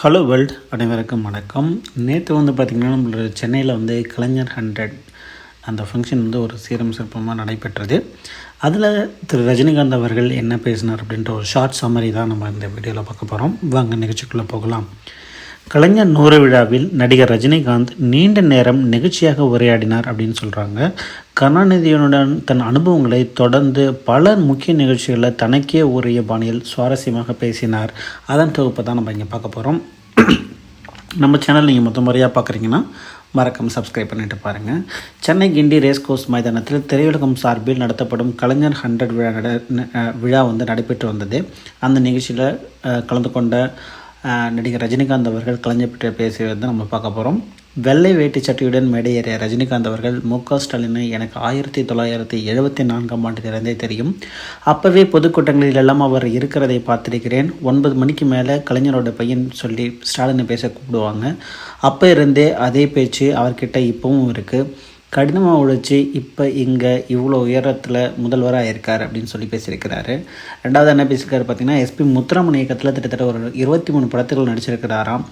Hello world அனைவருக்கும் வணக்கம். நேற்று வந்து பார்த்திங்கன்னா நம்மளோட சென்னையில் வந்து கலைஞர் ஹண்ட்ரட் அந்த ஃபங்க்ஷன் வந்து ஒரு சீரம் சிறப்பமாக நடைபெற்றது. அதில் திரு ரஜினிகாந்த் அவர்கள் என்ன பேசினார் அப்படின்ற ஒரு ஷார்ட் சம்மரி தான் நம்ம இந்த வீடியோவில் பார்க்க போகிறோம் வாங்க நிகழ்ச்சிக்குள்ளே போகலாம். கலைஞர் நூறு விழாவில் நடிகர் ரஜினிகாந்த் நீண்ட நேரம் நெகிழ்ச்சியாக உரையாடினார் அப்படின்னு சொல்கிறாங்க கருணாநிதியுடன் தன் அனுபவங்களை தொடர்ந்து பல முக்கிய நிகழ்ச்சிகளில் தனக்கே உரிய பாணியில் சுவாரஸ்யமாக பேசினார். அதன் தொகுப்பை தான் நம்ம இங்கே பார்க்க போகிறோம் நம்ம சேனல் நீங்கள் மொத்த முறையாக பார்க்குறீங்கன்னா மறக்காமல் சப்ஸ்கிரைப் பண்ணிட்டு பாருங்கள் சென்னை கிண்டி ரேஸ் கோர்ஸ் மைதானத்தில் திரையுலகம் சார்பில் நடத்தப்படும் கலைஞர் ஹண்ட்ரட் விழா நட ந- விழா வந்து நடைபெற்று வந்தது. அந்த நிகழ்ச்சியில் கலந்து கொண்ட நடிகர் ரஜினிகாந்த் அவர்கள் கலைஞர் பற்றி பேசியதை நம்ம பார்க்க போகிறோம் வெள்ளை வேட்டி சட்டையுடன் மேடையேறிய ரஜினிகாந்த் அவர்கள் மு க ஸ்டாலினை எனக்கு ஆயிரத்தி தொள்ளாயிரத்தி எழுபத்தி நான்காம் ஆண்டிலிருந்தே தெரியும். அப்போவே பொதுக்கூட்டங்களில் எல்லாம் அவர் இருக்கிறதை பார்த்துருக்கிறேன். ஒன்பது மணிக்கு மேலே கலைஞரோட பையன் சொல்லி ஸ்டாலினை பேச கூப்பிடுவாங்க. அப்போ இருந்தே அதே பேச்சு அவர்கிட்ட இப்போவும் இருக்குது கடினமாக உழைச்சி இப்போ இங்கே இவ்வளோ உயரத்தில் முதல்வராக இருக்கார் அப்படின்னு சொல்லி பேசியிருக்கிறாரு. ரெண்டாவது என்ன பேசியிருக்காரு பார்த்தீங்கன்னா எஸ்பி முத்துராமன் இயக்கத்தில் கிட்டத்தட்ட ஒரு இருபத்தி மூணு படத்துகள் நடிச்சிருக்கிறாராம்.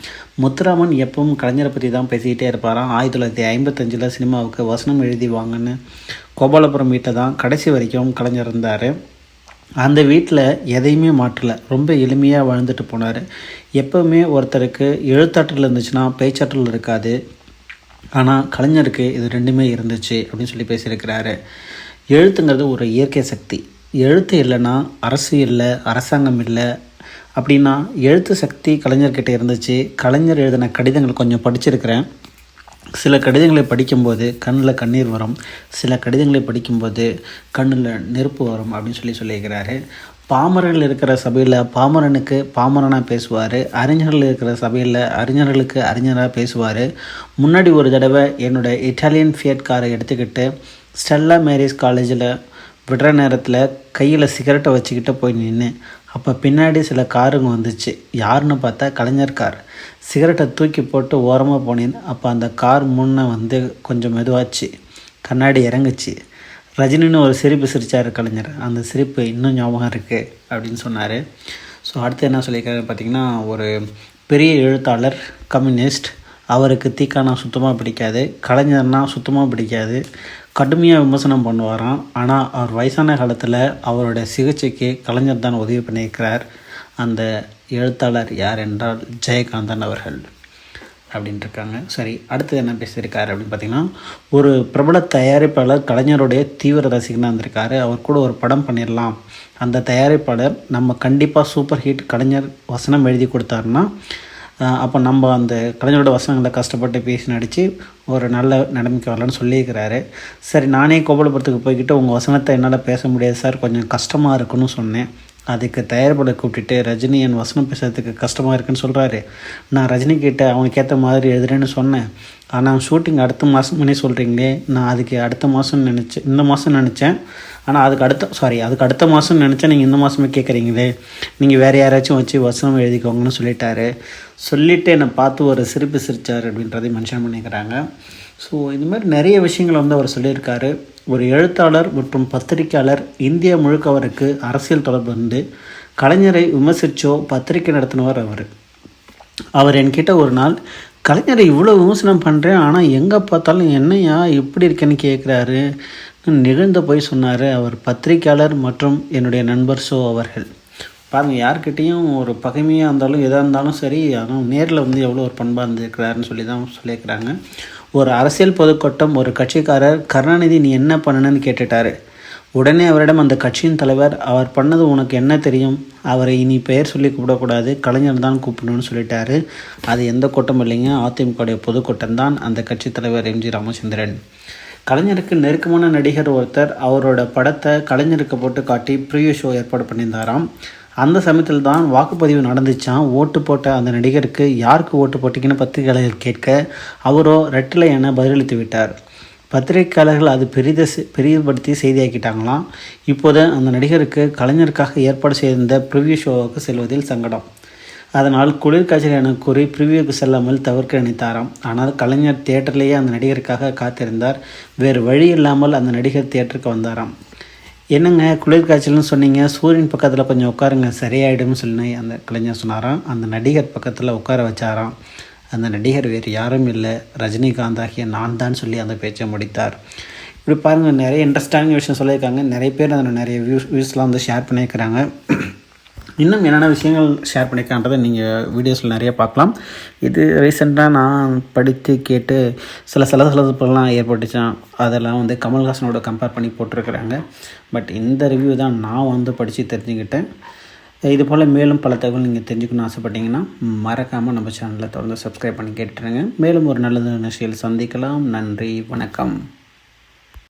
முத்துராமன் எப்பவும் கலைஞரை பற்றி தான் பேசிக்கிட்டே இருப்பாராம். ஆயிரத்தி தொள்ளாயிரத்தி ஐம்பத்தஞ்சில் சினிமாவுக்கு வசனம் எழுதி வாங்கன்னு கோபாலபுரம் வீட்டை தான் கடைசி வரைக்கும் கலைஞர் இருந்தார். அந்த வீட்டில் எதையுமே மாற்றலை. ரொம்ப எளிமையாக வாழ்ந்துட்டு போனார். எப்போவுமே ஒருத்தருக்கு எழுத்தாற்றல் இருந்துச்சுன்னா பேச்சாற்றல் இருக்காது. ஆனால் கலைஞருக்கு இது ரெண்டுமே இருந்துச்சு அப்படின்னு சொல்லி பேசியிருக்கிறாரு. எழுத்துங்கிறது ஒரு இயற்கை சக்தி. எழுத்து இல்லைன்னா அரசு இல்லை அரசாங்கம் இல்லை அப்படின்னா எழுத்து சக்தி கலைஞர்கிட்ட இருந்துச்சு. கலைஞர் எழுதின கடிதங்கள் கொஞ்சம் படிச்சிருக்கிறேன். சில கடிதங்களை படிக்கும்போது கண்ணில் கண்ணீர் வரும். சில கடிதங்களை படிக்கும்போது கண்ணில் நெருப்பு வரும் அப்படின்னு சொல்லி சொல்லியிருக்கிறாரு. பாமரர்கள் இருக்கிற சபையில் பாமரனுக்கு பாமரனாக பேசுவார். அறிஞர்கள் இருக்கிற சபையில் அறிஞர்களுக்கு அறிஞராக பேசுவார். முன்னாடி ஒரு தடவை என்னோடய இட்டாலியன் ஃபியட் காரை எடுத்துக்கிட்டு ஸ்டெல்லா மேரிஸ் காலேஜில் விடுற நேரத்தில் கையில் சிகரெட்டை வச்சுக்கிட்டு போய் நின்று அப்போ பின்னாடி சில காருங்க வந்துச்சு. யாருன்னு பார்த்தா கலைஞர் கார். சிகரெட்டை தூக்கி போட்டு ஓரமாக போனேன். அப்போ அந்த கார் முன்னே வந்து கொஞ்சம் மெதுவாச்சு. கண்ணாடி இறங்குச்சு. ரஜினின்னு ஒரு சிரிப்பு சிரித்தார் கலைஞர். அந்த சிரிப்பு இன்னும் ஞாபகம் இருக்குது அப்படின்னு சொன்னார். ஸோ அடுத்து என்ன சொல்லியிருக்காரு பார்த்திங்கன்னா ஒரு பெரிய எழுத்தாளர் கம்யூனிஸ்ட் அவருக்கு தீக்கானா சுத்தமாக பிடிக்காது கலைஞர்னா சுத்தமாக பிடிக்காது கடுமையாக விமர்சனம் பண்ணுவாராம். ஆனால் அவர் வயசான காலத்தில் அவருடைய சிகிச்சைக்கு கலைஞர் தான் உதவி பண்ணியிருக்கிறார். அந்த எழுத்தாளர் யார் என்றால் ஜெயகாந்தன் அவர்கள் அப்படின்ட்டு இருக்காங்க சரி அடுத்தது என்ன பேசியிருக்காரு அப்படின்னு பார்த்தீங்கன்னா ஒரு பிரபல தயாரிப்பாளர் கலைஞருடைய தீவிர ரசிகனாக இருந்திருக்காரு அவர் கூட ஒரு படம் பண்ணிடலாம் அந்த தயாரிப்பாளர் நம்ம கண்டிப்பாக சூப்பர் ஹிட் கலைஞர் வசனம் எழுதி கொடுத்தாருன்னா அப்போ நம்ம அந்த கலைஞரோட வசனங்களை கஷ்டப்பட்டு பேசி நடித்து ஒரு நல்ல நிலைமைக்கு வரலான்னு சொல்லியிருக்கிறாரு. சரி நானே கோபாலபுரத்துக்கு போய்கிட்டு உங்கள் வசனத்தை என்னால் பேச முடியாது சார். கொஞ்சம் கஷ்டமாக இருக்குன்னு சொன்னேன். அதுக்கு தயார்பட கூப்பிட்டுட்டு ரஜினி என் வசனம் பேசுறதுக்கு கஷ்டமாக இருக்குன்னு சொல்கிறாரு நான் ரஜினி கிட்டே அவனுக்கு ஏற்ற மாதிரி எழுதுறேன்னு சொன்னேன். ஆனால் ஷூட்டிங் அடுத்த மாதம் முன்னே சொல்கிறீங்களே நான் அதுக்கு அடுத்த மாதம் நினச்சேன் இந்த மாதம் நினச்சேன். ஆனால் அதுக்கு அடுத்த சாரி அதுக்கு அடுத்த மாதம் நினச்சேன் நீங்கள் இந்த மாதமே கேட்குறீங்களே நீங்கள் வேறு யாராச்சும் வச்சு வசனம் எழுதிக்கோங்கன்னு சொல்லிட்டாரு. சொல்லிவிட்டு என்னை பார்த்து ஒரு சிரிப்பு சிரித்தார் அப்படின்றதை மென்ஷன் பண்ணிக்கிறாங்க. ஸோ இது மாதிரி நிறைய விஷயங்கள் வந்து அவர் சொல்லியிருக்காரு. ஒரு எழுத்தாளர் மற்றும் பத்திரிக்கையாளர் இந்தியா முழுக்க அவருக்கு அரசியல் தொடர்பு வந்து கலைஞரை விமர்சித்தோ பத்திரிக்கை நடத்தினவர் அவர். அவர் என்கிட்ட ஒரு நாள் கலைஞரை இவ்வளோ விமர்சனம் பண்ணுறேன் ஆனால் எங்கே பார்த்தாலும் என்னையா இப்படி இருக்கேன்னு கேட்குறாரு நிகழ்ந்த போய் சொன்னார் அவர் பத்திரிக்கையாளர் மற்றும் என்னுடைய நண்பர் சோ அவர்கள். பாருங்கள் யார்கிட்டேயும் ஒரு பகைமையாக இருந்தாலும் எதாக இருந்தாலும் சரி ஆனால் நேரில் வந்து எவ்வளோ ஒரு பண்பாக இருந்திருக்கிறாருன்னு சொல்லி தான் சொல்லியிருக்கிறாங்க. ஒரு அரசியல் பொதுக்கூட்டம் ஒரு கட்சிக்காரர் கருணாநிதி நீ என்ன பண்ணணுன்னு கேட்டுட்டாரு. உடனே அவரிடம் அந்த கட்சியின் தலைவர் அவர் பண்ணது உனக்கு என்ன தெரியும்? அவரை இனி பெயர் சொல்லி கூப்பிடக்கூடாது. கலைஞர் தான் கூப்பிடணும்னு சொல்லிட்டாரு. அது எந்த கூட்டம் இல்லைங்க. அதிமுகவுடைய பொதுக்கூட்டம் தான். அந்த கட்சி தலைவர் எம்ஜி ராமச்சந்திரன். கலைஞருக்கு நெருக்கமான நடிகர் ஒருத்தர். அவரோட படத்தை கலைஞருக்கு போட்டு காட்டி ப்ரீவியூ ஷோ ஏற்பாடு பண்ணியிருந்தாராம். அந்த சமயத்தில் தான் வாக்குப்பதிவு நடந்துச்சாம். ஓட்டு போட்ட அந்த நடிகருக்கு யாருக்கு ஓட்டு போட்டீங்கன்னு பத்திரிகையாளர்கள் கேட்க அவரோ ரெட்டிலை என பதிலளித்து விட்டார். பத்திரிகையாளர்கள் அது பெரித பெரியப்படுத்தி செய்தியாக்கிட்டாங்களாம். இப்போது அந்த நடிகருக்கு கலைஞருக்காக ஏற்பாடு செய்திருந்த ப்ரிவியூ ஷோவுக்கு செல்வதில் சங்கடம். அதனால் குளிர்காய்ச்சல் என கூறி ப்ரிவியூக்கு செல்லாமல் தவிர்க்க நினைத்தாராம். ஆனால் கலைஞர் தியேட்டர்லேயே அந்த நடிகருக்காக காத்திருந்தார். வேறு வழி இல்லாமல் அந்த நடிகர் தியேட்டருக்கு வந்தாராம். என்னங்க குளிர் காய்ச்சல்னு சொன்னீங்க சூரியன் பக்கத்தில் கொஞ்சம் உட்காருங்க சரியாயிடும்னு சொல்லி அந்த கலைஞர் சொன்னாராம். அந்த நடிகர் பக்கத்தில் உட்கார வச்சாராம். அந்த நடிகர் வேறு யாரும் இல்லை. ரஜினிகாந்த் ஆகிய நான் தான் சொல்லி அந்த பேச்சை முடித்தார். இப்படி பாருங்கள் நிறைய இன்ட்ரெஸ்டான விஷயம் சொல்லியிருக்காங்க. நிறைய பேர் அதில் நிறைய வியூஸ் வியூஸ்லாம் வந்து ஷேர் பண்ணியிருக்கிறாங்க. இன்னும் என்னென்ன விஷயங்கள் ஷேர் பண்ணியிருக்கான்றதை நீங்கள் வீடியோஸில் நிறைய பார்க்கலாம். இது ரீசெண்டாக நான் படித்து கேட்டு சில சலசலப்புலாம் ஏற்பட்டுச்சான் அதெல்லாம் வந்து கமல்ஹாசனோட கம்பேர் பண்ணி போட்டிருக்கிறாங்க. பட் இந்த ரிவ்யூ தான் நான் வந்து படித்து தெரிஞ்சுக்கிட்டேன். இது போல் மேலும் பல தகவல் நீங்கள் தெரிஞ்சுக்கணும்னு ஆசைப்பட்டீங்கன்னா மறக்காமல் நம்ம சேனலில் தொடர்ந்து சப்ஸ்கிரைப் பண்ணி கேட்டுருங்க மேலும் ஒரு நல்ல நிகழ்ச்சியில் சந்திக்கலாம். நன்றி வணக்கம்.